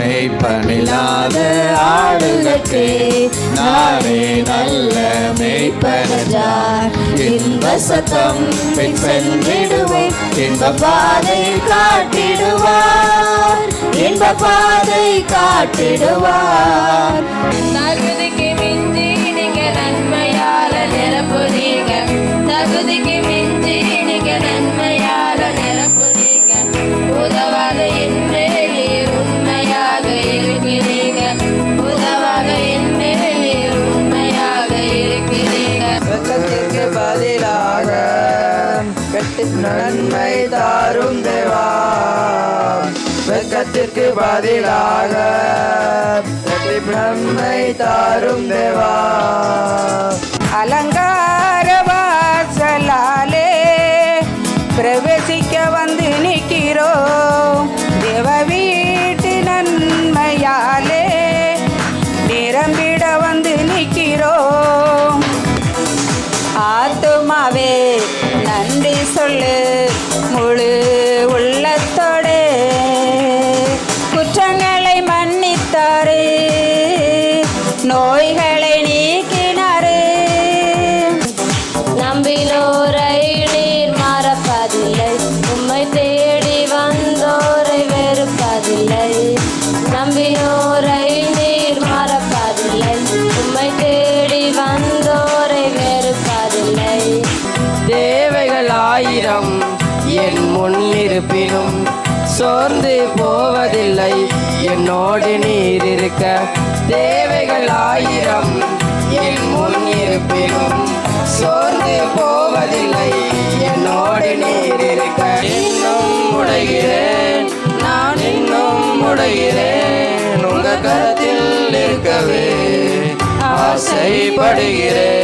மெய்ப்பனில்லாத ஆடுகட்கு நானே நல்ல மெய்ப்பனஜார் இன்ப சத்தம் சென்றிடுவேன் இன்ப பாதை காட்டிடுவார். இன்ப பாதை காட்டிடுவார். நன்மை தாரும் தேவா. வெக்கத்திற்கு பதிலாக நன்மை தாரும் தேவா. அலங்கார வாசலாலே பிரவேசிக்க வந்து நிற்கிறோம் தேவ வீட்டு நன்மையாலே நிரம்பி நன்றி முழு உள்ளத்தோடு. குற்றங்களை மன்னித்தாரு நோய்களை நீக்கினாரு. நம்பினோரை நீர் மறப்பதில்லை. உம்மை தேடி வந்தோரை வெறுப்பதில்லை. நம்பினோ ஆயிரம் என் முன்னிருப்பினும் சோர்ந்து போவதில்லை. என்னோடு நீர் இருக்க தேவைகள் ஆயிரம். என் முன்னிருப்பினும் சோர்ந்து போவதில்லை. என்னோடு நீர் இருக்க இன்னும் முடைகிறேன். நான் இன்னும் முடைகிறேன். உங்க கருத்தில் இருக்கவே ஆசைப்படுகிறேன்.